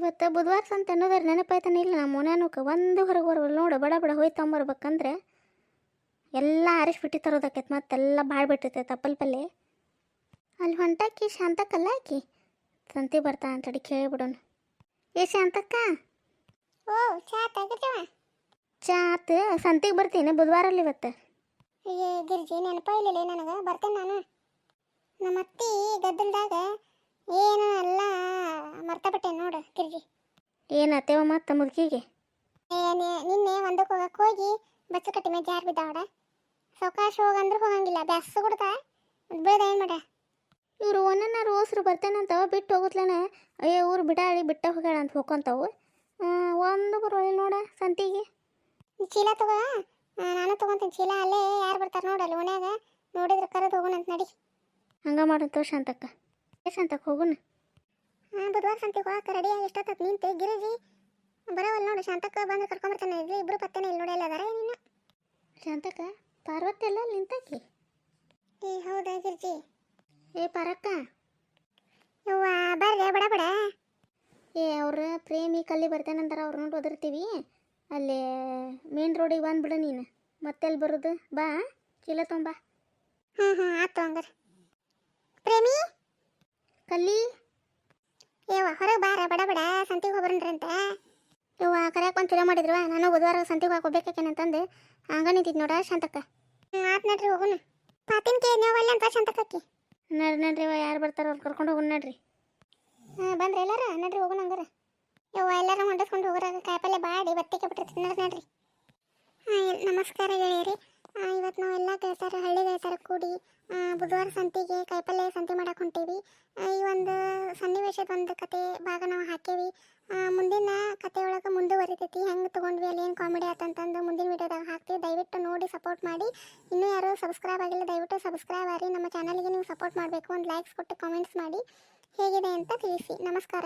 ಇವತ್ತು ಬುಧವಾರ ಸಂತೆ ಅನ್ನೋದ್ರ ನೆನಪಾಯ್ತಾನೆ ಇಲ್ಲ. ನಮ್ಮ ಮನ್ಯಾನಕ್ಕೆ ಒಂದು ಹೊರಗೆ ಬರೋಲ್ಲ ನೋಡು. ಬಡ ಬಡ ಹೋಯ್ ತೊಂಬರ್ಬೇಕಂದ್ರೆ ಎಲ್ಲ ಆರಿಸ್ಬಿಟ್ಟು ತರೋದಕ್ಕೆ ಮತ್ತೆಲ್ಲ ಭಾಳ ಬಿಟ್ಟಿರ್ತೈತೆ ತಪ್ಪಲ್ ಪಲ್ಲೆ. ಅಲ್ಲಿ ಹೊಂಟಾಕಿ ಶಾಂತಕ್ಕಲ್ಲ ಆಕಿ? ಸಂತೆ ಬರ್ತಾ ಅಂತಡಿ ಕೇಳಿಬಿಡೋಣ. ಏ ಶಾಂತಕ್ಕ? ಓ ಚಾ ತೆಗಿತವ? ಚಾ ಆತು. ಸಂತೆಗೆ ಬರ್ತೀನಿ ಬುಧವಾರಲ್ಲಿ ಇವತ್ತು. ಏ ಗಿರ್ಜಿ ನೆನಪ ಇಲ್ಲ ನನಗೆ. ಬರ್ತೇನೆ ನಾನು. ನಮ್ಮ ಅತ್ತಿ ಗದ್ದಲ್ದಾಗ ಏನು ಎಲ್ಲ ಮರ್ತ ಬಿಟ್ಟೆ ನೋಡು ಗಿರ್ಜಿ ಏನಾತೇವ ಮತ್ತೆ ಮುದುಕಿಗೆ ನಿನ್ನೆ ಒಂದಕ್ಕೆ ಹೋಗಕ್ಕೆ ಹೋಗಿ ಬಚ್ಚು ಕಟ್ಟಿ ಮೇಲೆ ಜಾರ್ ಬಿದ್ದಾವಡ ಸೌಕಾಶ ಹೋಗಂದ್ರೆ ಹೋಗಂಗಿಲ್ಲ ಬ್ಯಾಸ ಕೊಡ್ತ. ಬೀಳ್ದ ಏನು ಮಾಡ? ಇವರು ಒಂದನ್ನ ಓಸ್ರು ಬರ್ತೇನಂತವ ಬಿಟ್ಟು ಹೋಗುತ್ತಲೇನೆ ಅಯ್ಯೋ ಊರು ಬಿಡಾಳಿ ಬಿಟ್ಟ ಹೋಗ್ಯಾಳ ಅಂತ ಹೋಗ್ಕೊಂತಾವು ಒಂದು ಬರೋಲ್ಲ ನೋಡ ಸಂತಿಗೆ. ಚೀಲ ತಗೋ. ನಾನು ತಗೊಂತೀನಿ ಚೀಲ ಅಲ್ಲೇ ಯಾರು ಬರ್ತಾರೆ ನೋಡಲ್ಲ ಓಣ್ಯಾಗ ನೋಡಿದ್ರೆ ಕರೆದು ಹೋಗೋಣ ಅಂತ ನಡಿ. ಹಂಗ ಮಾಡು ಶಾಂತಕ್ಕ. ಏ ಶಾಂತಕ್ಕ ಹೋಗುಣ. ಬುಧವಾರ ಸಂತೆ ಹೋಗಕ್ಕೆ ರೆಡಿಯಾಗಿ ಎಷ್ಟೊತ್ತ ನಿಂತೆ? ಗಿರಿಜಿ ಬರೋವಲ್ಲ ನೋಡು ಶಾಂತಕ್ಕ ಬಂದು ಕರ್ಕೊಂಬರ್ತಾನೆ ಇಲ್ಲಿ ಇಬ್ರು ಪತ್ತೆನೆ ಇಲ್ಲಿ ನೋಡಿ ಅದಾರ ನಿನ್ನ ಶಾಂತಕ್ಕ ಪಾರ್ವತಿ ಎಲ್ಲ ನಿಂತಾಕಿ? ಏ ಹೌದಾ ಗಿರ್ಜಿ? ಏ ಪಾರಕ್ಕ. ಯವ್ವ ಬರ್ರಿ ಬಡ ಬಡ. ಏ ಅವ್ರ ಪ್ರೇಮಿ ಕಲ್ಲಿ ಬರ್ತೇನಂತಾರ ಅವ್ರು ನೋಡಿ ಒದರ್ತೀವಿ. ಅಲ್ಲಿ ಮೇನ್ ರೋಡಿಗೆ ಬಂದ್ಬಿಡು ನೀನು. ಮತ್ತೆಲ್ಲಿ ಬರೋದು? ಬಾ ಚೀಲ ತೊಂಬಾ. ಹ್ಞೂ ಹ್ಞೂ ಆಯ್ತು ಹಂಗಾರೆ ಪ್ರೇಮಿ ಕಲ್ಲಿ ಏವ ಹೊರಗೆ ಬಾರ ಬಡ ಬಡ ಸಂತಿಗೆ ಹೋಗ್ಬರ್ರಂತ ಇವ ಕರ್ಯಾಕ ಒಂದು ಚಲೋ ಮಾಡಿದ್ರು ನಾನು ಬುಧವಾರ ಸಂತಿಗೆ ಹಾಕೋಬೇಕೇನಂತಂದು ಹಂಗ ನಿಂತಿದ್ ನೋಡ ಶಾಂತಕ್ಕ. ಆತ್ ನಡ್ರಿ ಹೋಗುನು. ಪಾತಿನ ಕೇ ನೀವಲ್ಲ ಅಂತ ಶಾಂತಕ್ಕಿ ನಡ್ರಿ ನಡ್ರಿ ಇವ ಯಾರು ಬರ್ತಾರ ಅವ್ರು ಕರ್ಕೊಂಡು ಹೋಗೋಣ ನಡ್ರಿ. ಹಾಂ ಬಂದ್ರೆ ಎಲ್ಲಾರ? ನಡ್ರಿ ಹೋಗೋಣ ಹಂಗಾರೆ. ಇವ ಎಲ್ಲಾರ ಹೊಂಡಿಸ್ಕೊಂಡು ಹೋಗೋರಾಗ ಕಾಯಿಪಲ್ಲೆ ಬಾಡಿ ಬತ್ತಿಗೆ ಬಿಟ್ಟಿರ್ತೀನಿ ನಡ್ರಿ ನಡ್ರಿ. ನಮಸ್ಕಾರ ಆ, ಇವತ್ತು ನಾವೆಲ್ಲ ಗೆಳತಾರ ಹಳ್ಳಿ ಗೆಳತಾರ ಕೂಡಿ ಬುಧವಾರ ಸಂತಿಗೆ ಕಾಯಿಪಲ್ಲೆ ಸಂತೆ ಮಾಡಕ್ಕೆ ಹೊಂಟೀವಿ. ಈ ಒಂದು ಸನ್ನಿವೇಶದ ಒಂದು ಕತೆ ಭಾಗ ನಾವು ಹಾಕೇವಿ. ಮುಂದಿನ ಕತೆ ಒಳಗೆ ಮುಂದುವರಿತೈತಿ. ಹೆಂಗೆ ತೊಗೊಂಡ್ವಿ, ಅಲ್ಲಿ ಏನು ಕಾಮಿಡಿ ಆತಂತಂದು ಮುಂದಿನ ವಿಡಿಯೋದಾಗ ಹಾಕ್ತೀವಿ. ದಯವಿಟ್ಟು ನೋಡಿ ಸಪೋರ್ಟ್ ಮಾಡಿ. ಇನ್ನೂ ಯಾರು ಸಬ್ಸ್ಕ್ರೈಬ್ ಆಗಿಲ್ಲ, ದಯವಿಟ್ಟು ಸಬ್ಸ್ಕ್ರೈಬ್ ಆಗಿ ನಮ್ಮ ಚಾನಲ್ಗೆ ನೀವು ಸಪೋರ್ಟ್ ಮಾಡಬೇಕು. ಒಂದು ಲೈಕ್ಸ್ ಕೊಟ್ಟು ಕಾಮೆಂಟ್ಸ್ ಮಾಡಿ. ಹೇಗಿದೆ ಅಂತ ತಿಳಿಸಿ. ನಮಸ್ಕಾರ.